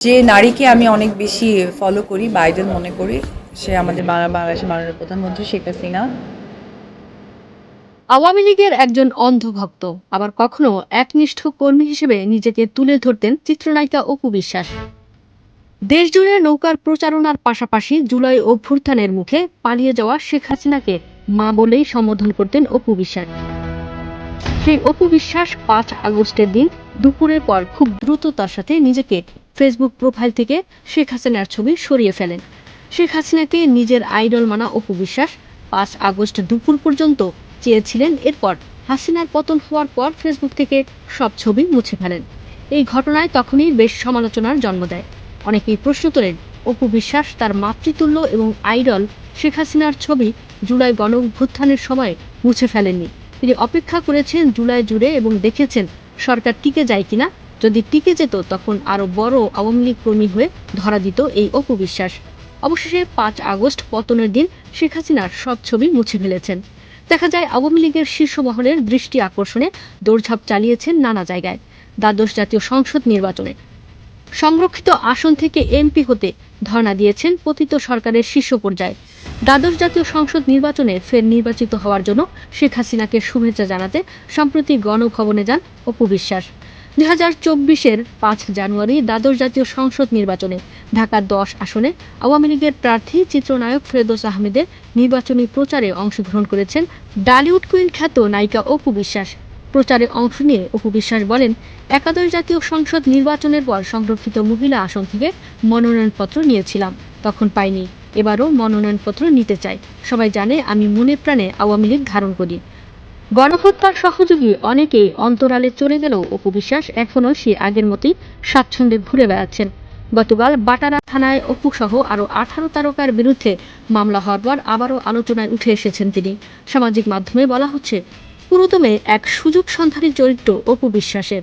যে নারীকে আমি অনেক বেশি ফলো করি বা মনে করি, সে আমাদের বাংলা- বাংলাদেশের মাননীয় প্রধানমন্ত্রী শেখ হাসিনা। আওয়ামী লীগের একজন অন্ধভক্ত, আবার কখনো একনিষ্ঠ কর্মী হিসেবে নিজেকে তুলে ধরতেন চিত্রনায়িকা অপু বিশ্বাস। দেশজুড়ে নৌকার প্রচারণার পাশাপাশি জুলাই অভ্যুত্থানের মুখে পালিয়ে যাওয়া শেখ হাসিনাকে মা বলেই সম্বোধন করতেন অপু বিশ্বাস। সেই অপু বিশ্বাস পাঁচ আগস্টের দিন দুপুরের পর খুব দ্রুততার সাথে নিজেকে ফেসবুক প্রোফাইল থেকে শেখ হাসিনার ছবি সরিয়ে ফেলেন। শেখ হাসিনাকে নিজের আইডল মানা অপু বিশ্বাস পাঁচ আগস্ট দুপুর পর্যন্ত চেয়েছিলেন। এরপর হাসিনার পতন হওয়ার পর ফেসবুক থেকে সব ছবি মুছে ফেলেন। এই ঘটনায় তখনই বেশ সমালোচনার জন্ম দেয়। অনেকেই প্রশ্ন তোলেন অপু বিশ্বাস তার মাতৃতুল্য এবং আইডল শেখ হাসিনার ছবি জুলাই গণ অভ্যুত্থানের সময় মুছে ফেলেননি। তিনি অপেক্ষা করেছেন জুলাই জুড়ে এবং দেখেছেন সরকার টিকে যায় কিনা। যদি টিকে যেত, তখন আরও বড় আওয়ামী লীগ কর্মী হয়ে ধরা দিত এই অপু বিশ্বাস অবশেষে পাঁচ আগস্ট পতনের দিন শেখ হাসিনার সব ছবি মুছে ফেলেছেন। দেখা যায়, আওয়ামী লীগের শীর্ষ মহলের দৃষ্টি আকর্ষণে দৌড়ঝাঁপ চালিয়েছেন নানা জায়গায়, দ্বাদশ জাতীয় সংসদ নির্বাচনে। সংরক্ষিত আসন থেকে এমপি হতে ধর্ণা দিয়েছেন পতিত সরকারের শীর্ষ পর্যায়ে। দ্বাদশ জাতীয় সংসদ নির্বাচনে ফের নির্বাচিত হওয়ার জন্য শেখ হাসিনাকে শুভেচ্ছা জানাতে সম্প্রতি গণভবনে যান অপু বিশ্বাস দুই হাজার চব্বিশের পাঁচ জানুয়ারি দ্বাদশ জাতীয় সংসদ নির্বাচনে ঢাকার দশ আসনে আওয়ামী লীগের প্রার্থী চিত্রনায়ক ফেরদৌস আহমেদের নির্বাচনী প্রচারে অংশগ্রহণ করেছেন ডালিউড কুইন খ্যাত নায়িকা অপু বিশ্বাস। প্রচারে অংশ নিয়ে অপু বিশ্বাস বলেন, একাদশ জাতীয় সংসদ নির্বাচনের পর সংরক্ষিত মহিলা আসন থেকে মনোনয়নপত্র নিয়েছিলাম, তখন পাইনি। এবারও মনোনয়নপত্র নিতে চাই। সবাই জানে আমি মনে প্রাণে আওয়ামী লীগ ধারণ করি। গণহত্যার সহযোগী অনেকেই অন্তরালে চলে গেলেও অপু বিশ্বাস এখনও সে আগের মতোই স্বাচ্ছন্দ্যে ঘুরে বেড়াচ্ছেন। গতকাল বাটারা থানায় অপু সহ আরও আঠারো তারকার বিরুদ্ধে মামলা হওয়ার পর আবারও আলোচনায় উঠে এসেছেন তিনি। সামাজিক মাধ্যমে বলা হচ্ছে, পুরোদমে এক সুযোগ সন্ধানী চরিত্র অপু বিশ্বাসের।